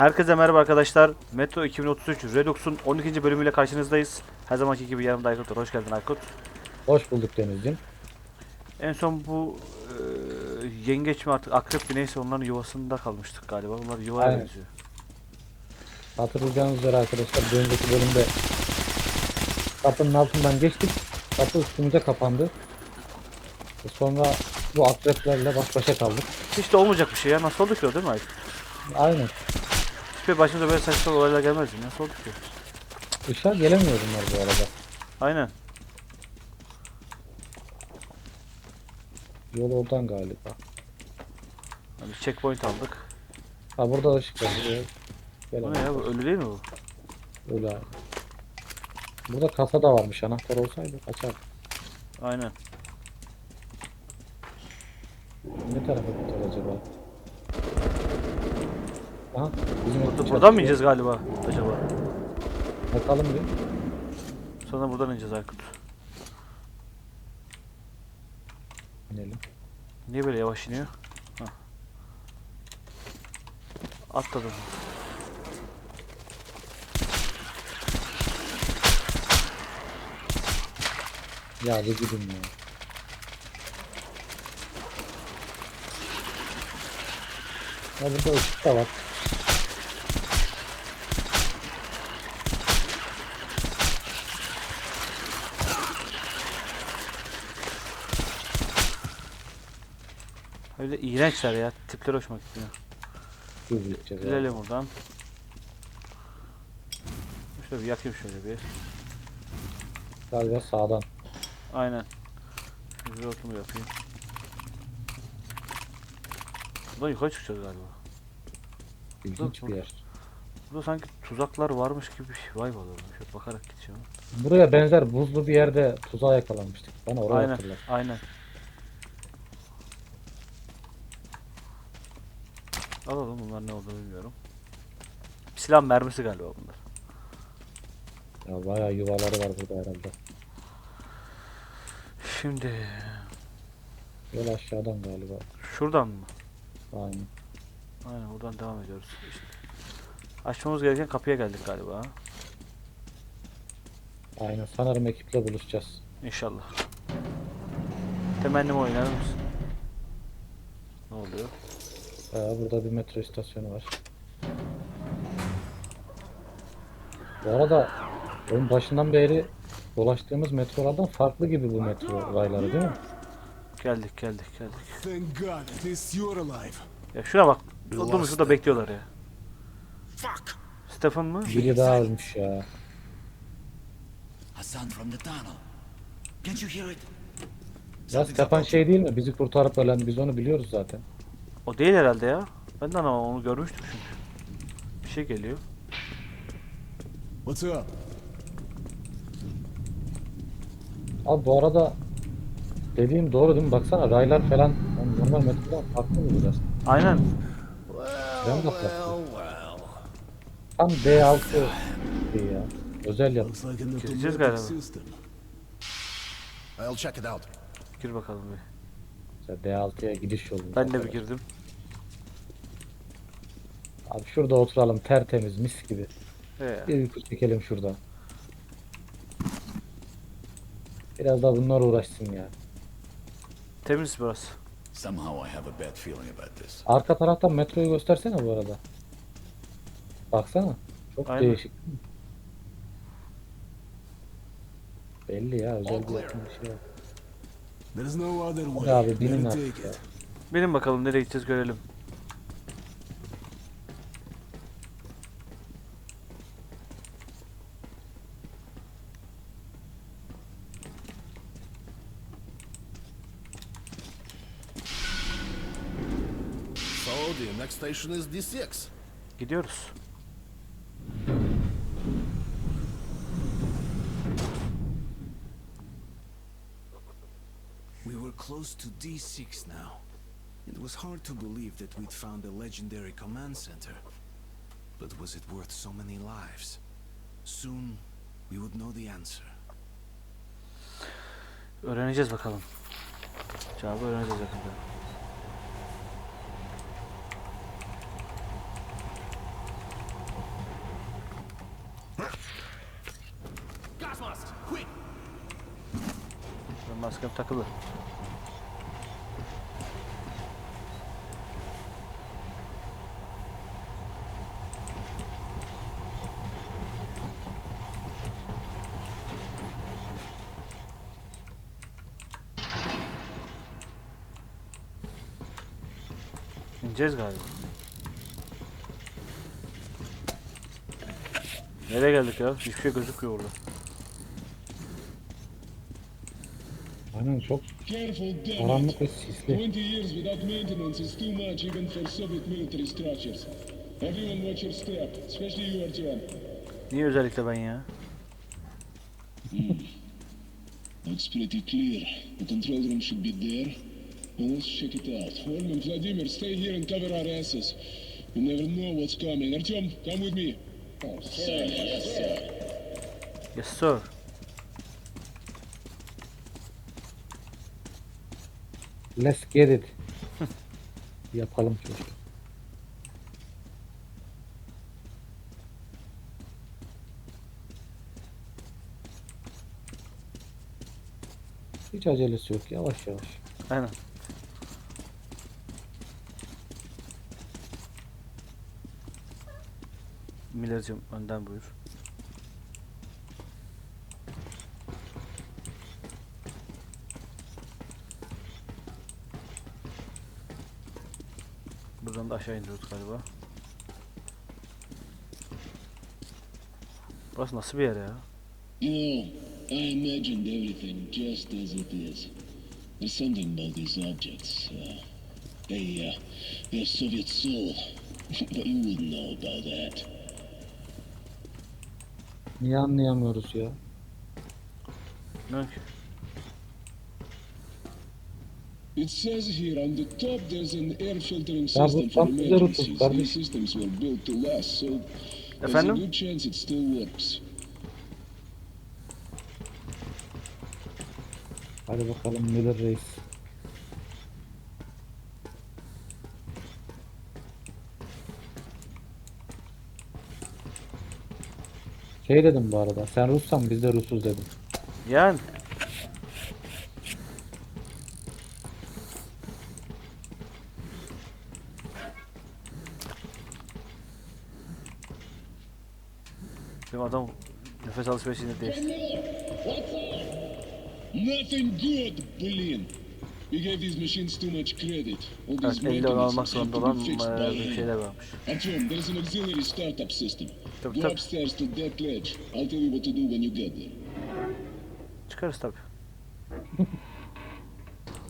Herkese merhaba arkadaşlar. Metro 2033 Redux'un 12. bölümüyle karşınızdayız. Her zamanki gibi yanımda Aykut var. Hoş geldin Aykut. Hoş bulduk Deniz'cim. En son bu e, yengeç mi artık akrep mi neyse onların yuvasında kalmıştık galiba. Bunlar yuvaya Aynen. benziyor. Hatırlayacağınız üzere arkadaşlar bir önceki bölümde kapının altından geçtik. Kapı üstümüze kapandı. E Sonra bu akreplerle baş başa kaldık. Hiç de olmayacak bir şey ya. Nasıl oldu ki o değil mi Aykut? Aynen. Hiçbir başımıza böyle saçma olaylar gelmez? Nasıl oldu ki? Işığa gelemiyor bunlar bu arada. Aynen. Yol oradan galiba. Hani checkpoint aldık. Ha burada ışık var. Buraya Bu ne ya? Bu ölü değil mi bu? Öyle abi. Burada kasa da varmış. Anahtar olsaydı açar. Aynen. Ne tarafa gitti acaba? Aha, bizim Burada, buradan mı ineceğiz galiba acaba? Bakalım bir. Sonra buradan ineceğiz Aykut. İnelim. Niye böyle yavaş iniyor? Hah. Atladım. Ya bir gidin ya. Ya burada ışık da var. İğrençler ya. Tipler hoşuma gitmiyor. Gidelim buradan. Şöyle bir yakayım şöyle bir. Galiba sağdan. Aynen. Bir otumu yapayım. Buradan yukarı çıkacağız galiba. İlginç bir yer. Burada sanki tuzaklar varmış gibi bir şey. Vay oğlum. Şöyle bakarak gideceğim. Buraya benzer buzlu bir yerde tuzağa yakalanmıştık. Bana orayı Aynen. hatırlat. Aynen. Alalım bunlar ne olduğunu bilmiyorum. Silah mermisi galiba bunlar. Ya bayağı yuvaları var burada herhalde. Şimdi Yol aşağıdan galiba. şuradan mı? Aynen. Aynen buradan devam ediyoruz. İşte. Açmamız gereken kapıya geldik galiba. Aynen. Sanırım ekiple buluşacağız. İnşallah. Temennim oynar mısın? Ne oluyor? Ee, burada bir metro istasyonu var. Bu arada oyun başından beri dolaştığımız metrolardan farklı gibi bu metro rayları değil mi? Geldik geldik geldik. Thank God, at least you're alive. Ya şuna bak. Lost şurada bekliyorlar ya. Fuck! Stefan mı? Biri daha ölmüş ya. Sound from the tunnel. Can't you hear it? Ya Stepan şey değil mi? Bizi kurtarıp ölen biz onu biliyoruz zaten. O değil herhalde ya. Ben de anlamam onu görmüştüm çünkü. Bir şey geliyor. What's up? Abi bu arada dediğim doğru değil mi? Baksana raylar falan yani normal metrodan farklı mı biraz? Aynen. Ben de farklı. Tam D6 şey ya. Özel yap. Gireceğiz galiba. I'll check it out. Gir bakalım bir. Mesela D6'ya gidiş yolu. Ben de bir girdim. Abi şurada oturalım tertemiz mis gibi. Ee, Bir uyku çekelim şurada. Biraz da bunlar uğraşsın ya. temiz burası. Somehow I have a bad feeling about this. Arka taraftan metroyu göstersene bu arada. Baksana. Çok Aynen. değişik. Belli ya özel bir yapım bir şey yok. There's no other Hadi way. abi binin Better artık take it. Benim bakalım nereye gideceğiz görelim. So the next station is D6. Gidiyoruz. close to D6 now. It was hard to believe that we'd found a legendary command center. But was it worth so many lives? Soon we would know the answer. Öğreneceğiz bakalım. Cevabı öğreneceğiz yakında. Gas mask, quick. Maskem takılı. İneceğiz galiba. Nereye geldik ya? Hiçbir şey gözükmüyor orada. Aynen çok Careful, damn karanlık ve sisli. 20 years without maintenance is too much even for Soviet military structures. Everyone watch your step, especially you, Artyom. Niye özellikle ben ya? Looks pretty clear. The control room should be there. Let's check it out. Holm and Vladimir, stay here and cover our asses. You never know what's coming. Artyom, come with me. Oh, sir. Yes, sir. Yes sir. Let's get it. Yapalım çocuk. Hiç acelesi yok. Yavaş yavaş. Aynen. Miller'cim önden buyur. Buradan da aşağı iniyoruz galiba. Burası nasıl bir yer ya? You I imagined everything just as it is. Something about these objects. Uh, they, uh, they have Soviet soul. but you wouldn't know about that. Niye anlayamıyoruz ya? Ki. It says here on the top there's an air filtering system for emergencies. These systems were built to last, so there's a Efendim? good chance it still works. Hadi bakalım Miller Reis. Şey dedim bu arada. Sen Russan biz de Rusuz dedim. Yani. Benim adam nefes alışverişini değişti. Nothing good, Berlin. We gave these machines too much credit. All Evet, these 50 almak zorunda olan bir şeyler varmış. Artyom, there's an auxiliary startup system. Tabii Go tabii. upstairs to that ledge. I'll tell you what to do when you get there. Çıkarız tabi.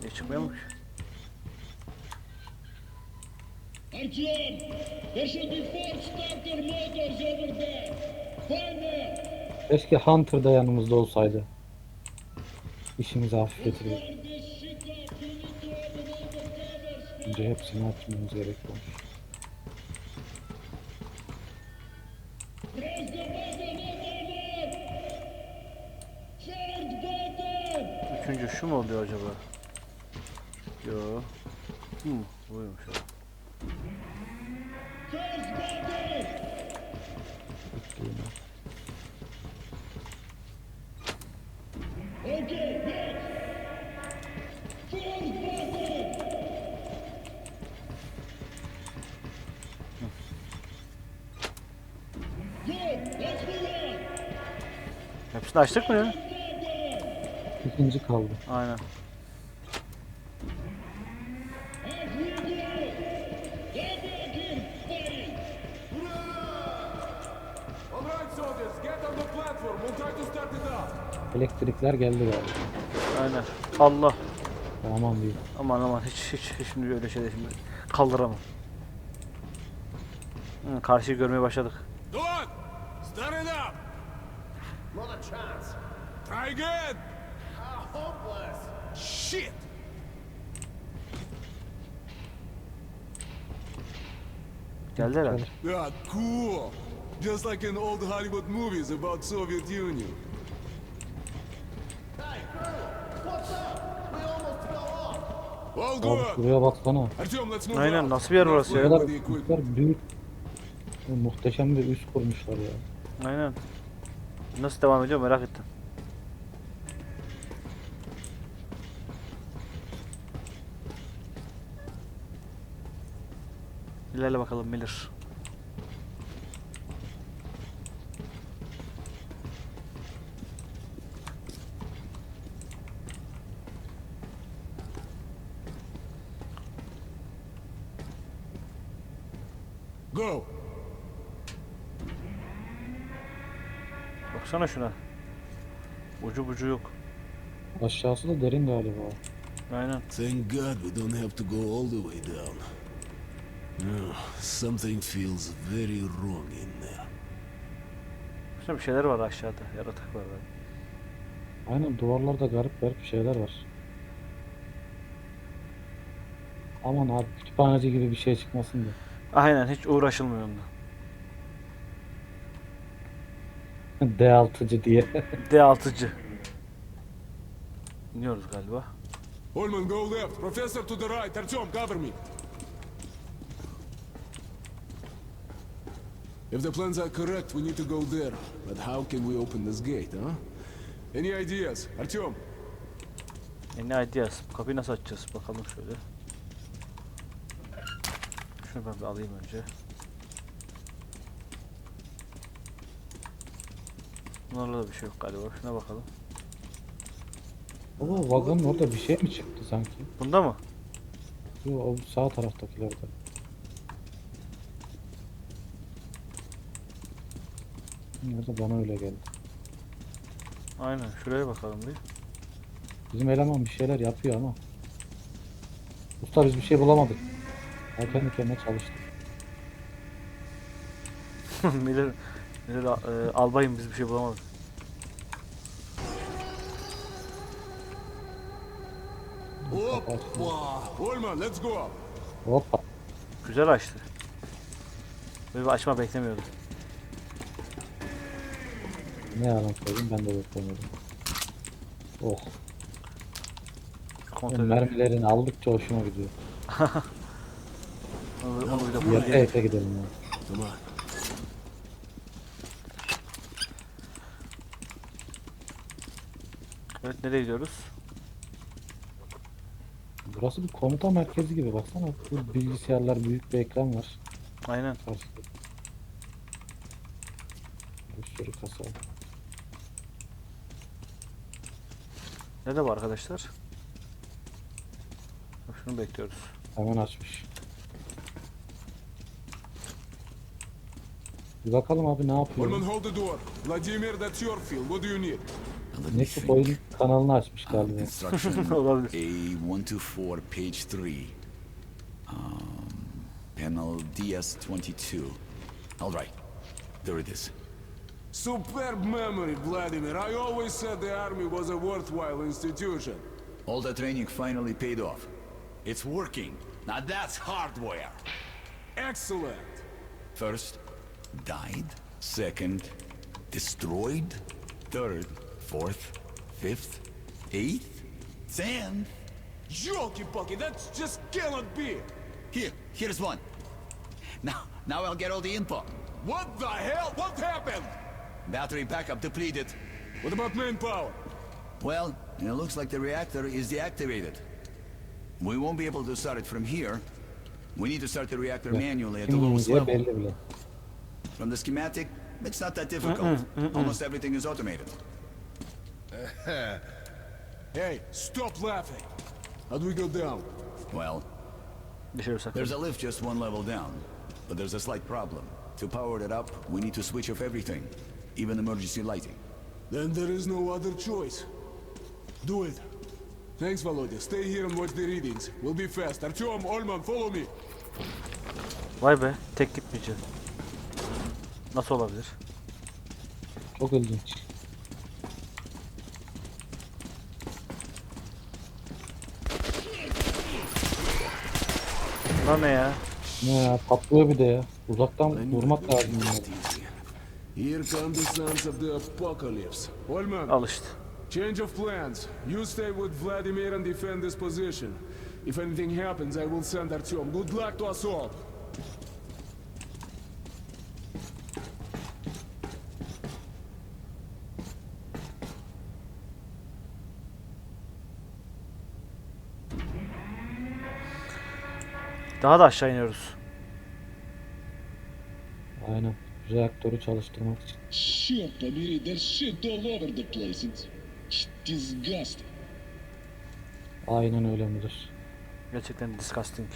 Niye çıkmayalım ki? Artyom, there should be four starter motors over there. Find them. Keşke Hunter da yanımızda olsaydı. İşimizi hafifletirdi. Turn this shit off. Üçüncü şu mu oluyor acaba? Yo. Hmm, buymuş o. Hepsini açtık mı ya? İkinci kaldı. Aynen. Elektrikler geldi galiba. Aynen. Allah. Aman değil. Aman aman hiç hiç, hiç şimdi öyle şeyler şimdi kaldıramam. Hı, karşıyı görmeye başladık. Start it up! Not a chance. Try again! Hopeless. Shit! Geldi herhalde. Yeah, cool! Just like in old Hollywood movies about Soviet Union. Hey, Colonel, what's up? We almost fell off. All Abi good! şuraya baksana. Artyom, let's move Aynen out. nasıl bir yer burası Bu ya? kadar büyükler büyük. Muhteşem bir üs kurmuşlar ya. Aynen. Nasıl devam ediyor merak ettim. İlerle bakalım Miller. Go! Baksana şuna. Ucu bucu yok. Aşağısı da derin galiba. Aynen. Thank God we don't have to go all the way down. No, something feels very wrong in there. Bir şeyler var aşağıda. Yaratık var. böyle. Aynen duvarlarda garip garip şeyler var. Aman abi kütüphaneci gibi bir şey çıkmasın da. Aynen hiç uğraşılmıyor onunla. D6'cı diye. D6'cı. İniyoruz galiba. Holman, go left. Professor to the right. Artyom, cover me. If the plans are correct, we need to go there. But how can we open this gate, huh? Any ideas? Artyom, ne ideas? Kapıyı nasıl açacağız? Bakalım şöyle. Şunu ben bir alayım önce. Bunlarla da bir şey yok galiba. Şuna bakalım. Baba vagonun orada bir şey mi çıktı sanki? Bunda mı? Yo, o sağ taraftakilerde. Nerede bana öyle geldi. Aynen şuraya bakalım bir. Bizim eleman bir şeyler yapıyor ama. Usta biz bir şey bulamadık. Erken mükemmel çalıştık. Miller, Miller e, albayım biz bir şey bulamadık. Hoppa. Olma, let's go up. Hoppa. Güzel açtı. Böyle bir açma beklemiyordum. Ne yalan söyleyeyim ben de beklemiyordum. Oh. Kontrol. Mermilerini aldıkça hoşuma gidiyor. Onu, yete gidelim ya. On. Evet nereye gidiyoruz? Burası bir komuta merkezi gibi baksana. Bu bilgisayarlar büyük bir ekran var. Aynen. Karşıda. Bir sürü kasa. Nerede bu arkadaşlar? Bak Şunu bekliyoruz. Hemen açmış. Bir bakalım abi ne yapıyor. Holman, hold the door. Vladimir, that's your field. What do you need? Let me think. kanalını açmış Uh, galiba. construction Olabilir. A124, page 3. Um, panel DS22. All right. There it is. Superb memory, Vladimir. I always said the army was a worthwhile institution. All the training finally paid off. It's working. Now that's hardware. Excellent. First, died. Second, destroyed. Third, fourth, fifth, eighth, tenth. Jolky-pokey, that just cannot be. Here, here's one. Now, now I'll get all the info. What the hell? What happened? Battery backup depleted. What about manpower? Well, it looks like the reactor is deactivated. We won't be able to start it from here. We need to start the reactor manually at the Kim lowest mm, level. From the schematic, it's not that difficult. Uh-uh, uh-uh. Almost everything is automated. Hey, stop laughing. How do we go down? Well, Bir şey sakın. there's a lift just one level down. But there's a slight problem. To power it up, we need to switch off everything. Even emergency lighting. Then there is no other choice. Do it. Thanks, Volodya. Stay here and watch the readings. We'll be fast. Artyom, Olman, follow me. Vay be tek gitmeyeceğiz. Nasıl olabilir? Çok ilginç. Bunlar ne ya? Ne ya patlıyor bir de ya. Uzaktan vurmak lazım bunları. Here come the sons of the apocalypse. Olman, Al işte. change of plans. You stay with Vladimir and defend this position. If anything happens, I will send Artyom. Good luck to us all. Daha da aşağı iniyoruz. Aynen Reaktörü çalıştırmak için. Черт побери, there's shit all over the place. It's, it's disgusting. Aynen öyle müdür. Gerçekten disgusting.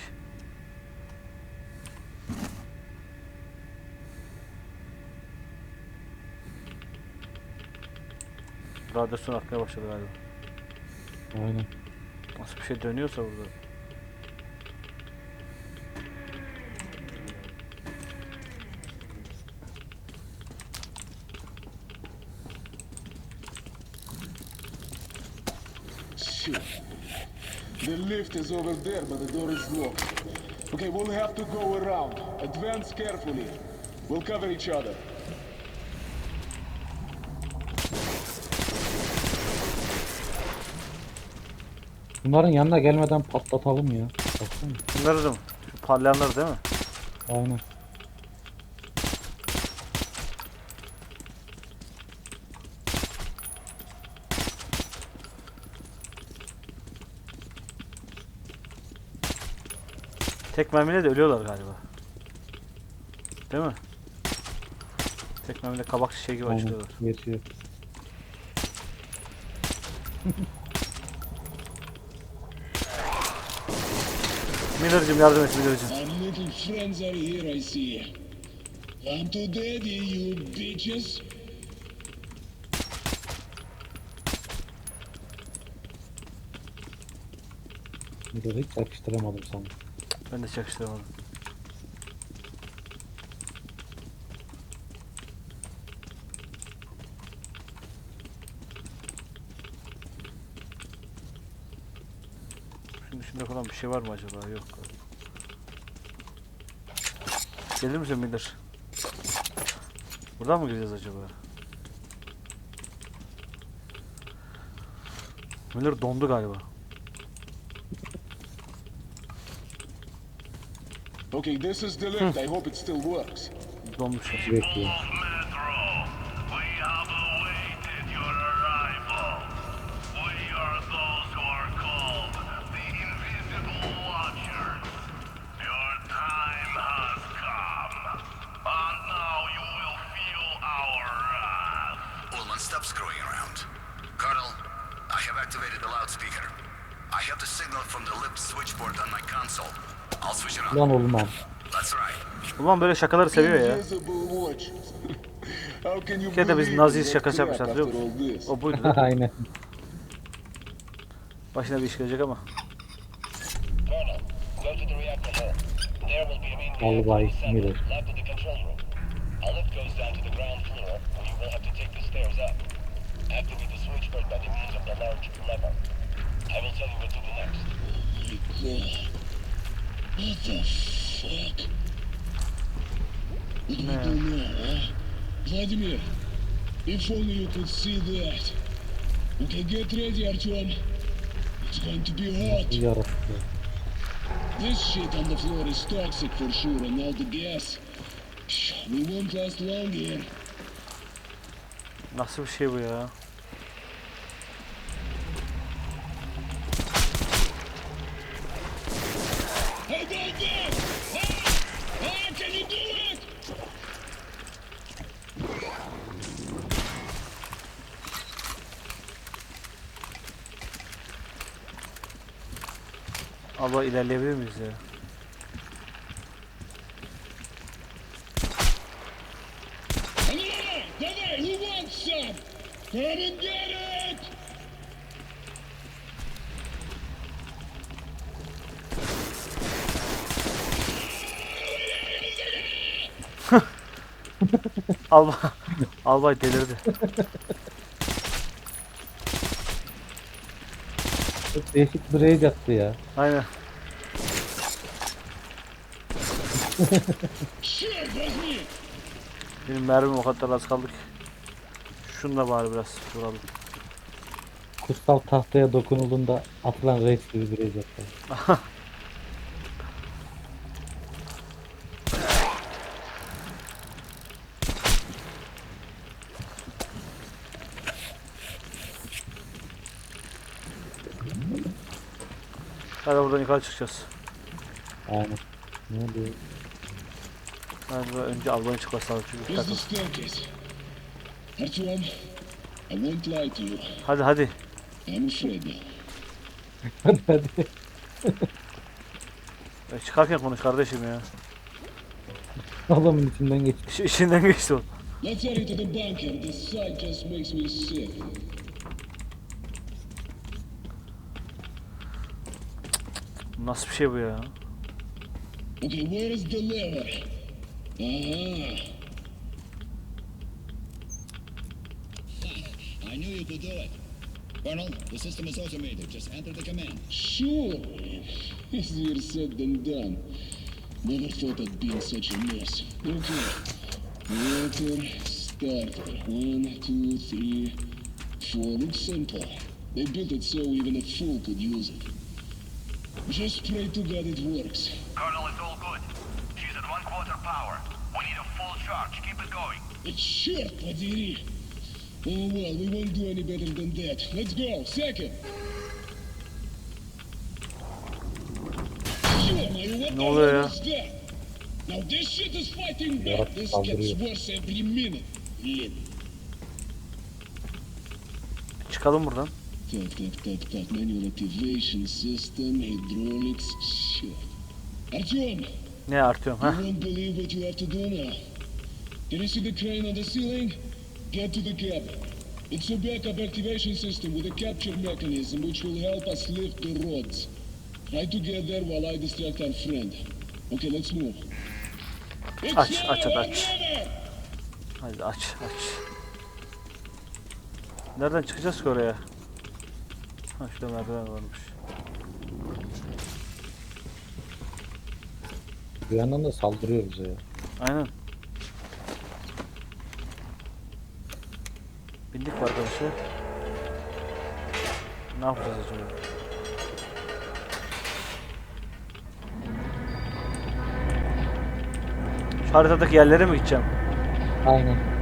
Radyasyon artmaya başladı galiba. Aynen. Nasıl bir şey dönüyorsa burada. Lift is over there, but the door is locked. Okay, we'll have to go around. Advance carefully. We'll cover each other. Bunların yanına gelmeden patlatalım ya. Baksana. Bunları da mı? Şu parlayanları değil mi? Aynen. Tek mermiyle de ölüyorlar galiba. Değil mi? Tek mermiyle kabak şişe gibi açılıyorlar. Yetiyor. Miller'cim yardım et Miller'cim. Our little friends are here, I see. Come to daddy, you bitches. Müdür hiç yakıştıramadım sana. Ben de çakıştıramadım. Şunun içinde falan bir şey var mı acaba? Yok. Gelir misin Miller? Buradan mı gireceğiz acaba? Miller dondu galiba. Okay, this is the lift. I hope it still works. Lan olmam. That's right. Ulan böyle şakaları seviyor ya. Bir de biz Nazi şakası yapmışlar biliyor musun? O buydu. değil mi? Aynen. Başına bir iş gelecek ama. Albay Miller. I will tell you what to do next. God. What the fuck? What do we do now, huh? Vladimir, if only you could see that. Okay, get ready, Artyom. It's going to be hot. This shit on the floor is toxic for sure, and all the gas. We won't last long here. Nasıl bir şey bu ya? How about that? Ah! Ah, can you do it? Abla ilerleyebilir miyiz ya? Geri geri! Alba, albay delirdi. Değişik bir raid attı ya. Aynen. Benim mermim o kadar az kaldık. Şunu da bari biraz vuralım. Kutsal tahtaya dokunulduğunda atılan raid gibi bir raid attı. Buradan yukarı çıkacağız. Aynen. Ne oluyor? Galiba önce Alban'ı çıkarsa çünkü Here's takım. Hadi hadi. Hadi. E, çıkarken konuş kardeşim ya. Adamın içinden geç. İş, işinden geçti o. Let's hurry to the bunker. This site just makes me sick. Nasıl bir şey bu ya? Okay, where is the lever? Ah, I knew you could do it. Colonel, the system is automated. Just enter the command. sure. Easier said than done. Never thought I'd be in such a mess. Okay. Water starter. One, two, three, four. Looks simple. They built it so even a fool could use it. Just pray to God it works. Colonel, it's all good. She's at one quarter power. We need a full charge. Keep it going. It's short, подери. Oh well, we won't do any better than that. Let's go. Second. Ё-моё, what the Ну да. hell was that? Now this shit is fighting back. Yarab This gets saldırıyor. worse every minute. Блин. Çıkalım buradan. Так, так, так, так. Manual activation system, hydraulics, shit. Артем, Ne artıyorum you ha? won't believe what you have to do now. Can you see the crane on the ceiling? Get to the cabin. It's a backup activation system with a capture mechanism which will help us lift the rods. Try to get there while I distract our friend. Okay, let's move. It's Aç, now aç, or aç. never! Hadi aç aç. Nereden çıkacağız ki oraya? Ha şurada merdiven varmış. Bir yandan da saldırıyor bize ya. Aynen. Bindik mi arkadaşlar? Ne yapacağız acaba? Şu haritadaki yerlere mi gideceğim? Aynen.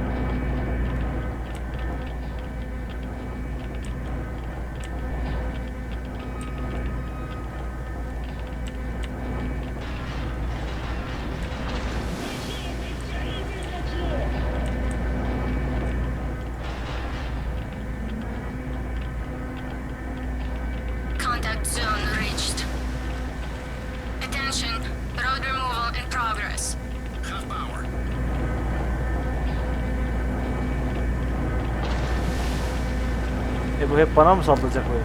Bana mı saldıracak böyle?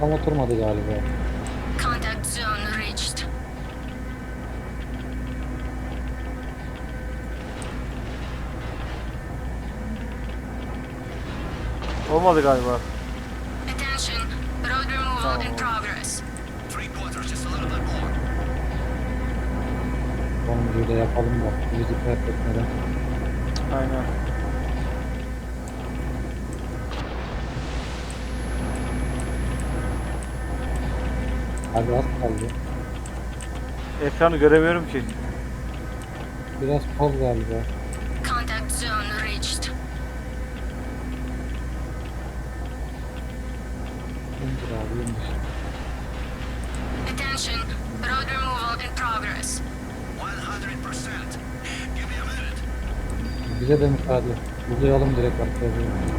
Tam oturmadı galiba. Contact zone reached. Olmadı galiba. Da yapalım da. Bizi kaybetmeden. Aynen. Abi az kaldı. Ekranı göremiyorum ki. Biraz kol galiba. Contact zone reached. İndir abi indir. Attention, road removal in progress. 100%. Give me a minute. Bize de müsaade. Uzayalım direkt arkadaşlar.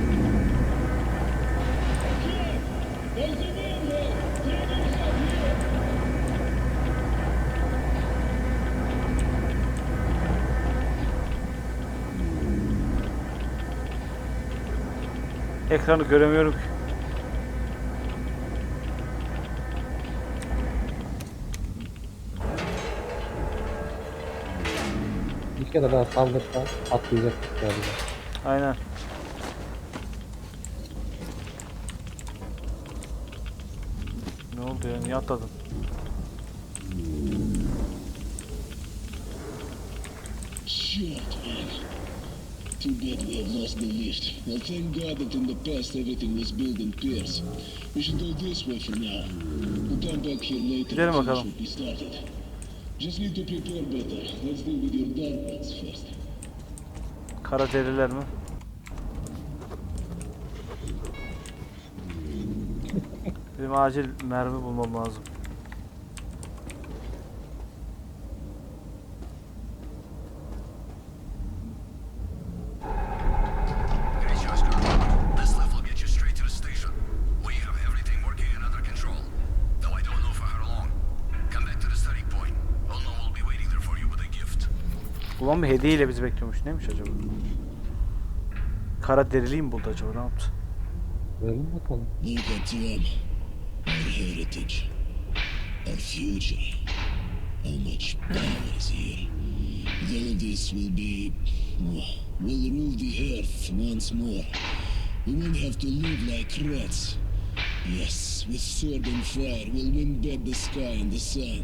Ekranı göremiyorum ki. Bir kere daha saldırsa atlayacaktık galiba. Aynen. Ne oldu ya? Niye atladın? Shit, man. Too bad we have lost the lift. Well, thank God that in the past everything was built in pairs. We should go this way for now. We'll come back here later Gidelim bakalım. we started. Just need to prepare better. Let's deal with your dark ones first. Kara deriler mi? Benim acil mermi bulmam lazım. Bir hediyeyle bizi bekliyormuş. Neymiş acaba? Kara deriliği mi buldu acaba? Ne yaptı? Verelim bakalım. At them. Our heritage. Our future. How much power is here. All of this will be... will rule the earth once more. We won't have to live like rats. Yes, with sword and fire, we'll win back the sky and the sun.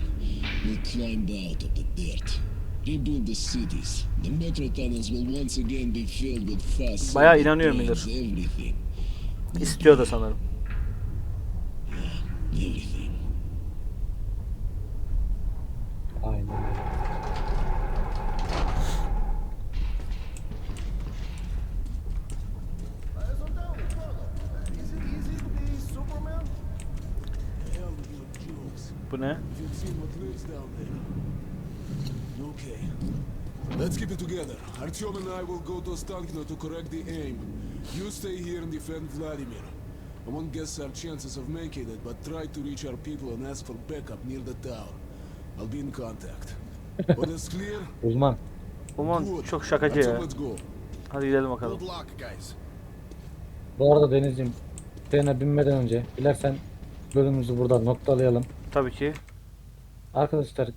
We'll climb out of the dirt. Rebuild the cities. The metro tunnels will once again be filled with fast Bayağı inanıyor Miller. Everything. İstiyor da sanırım. Everything. Aynen. Bu ne? Okay. Let's keep it together. Artyom and I will go to Ostankino to correct the aim. You stay here and defend Vladimir. I won't guess our chances of making it, but try to reach our people and ask for backup near the tower. I'll be in contact. What is clear? Uzman. Good. çok şakacı ya. let's go. Hadi gidelim bakalım. Good luck, guys. Bu arada Deniz'ciğim trene binmeden önce dilersen bölümümüzü burada noktalayalım. Tabii ki. Arkadaşlar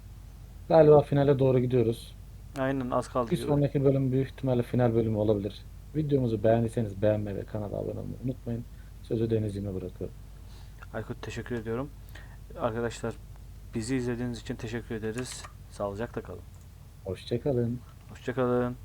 galiba finale doğru gidiyoruz. Aynen az kaldı. Bir gibi. sonraki bölüm büyük ihtimalle final bölümü olabilir. Videomuzu beğendiyseniz beğenmeyi ve kanala abone olmayı unutmayın. Sözü Deniz'ciğime bırakıyorum. Aykut teşekkür ediyorum. Arkadaşlar bizi izlediğiniz için teşekkür ederiz. Sağlıcakla kalın. Hoşçakalın. Hoşçakalın.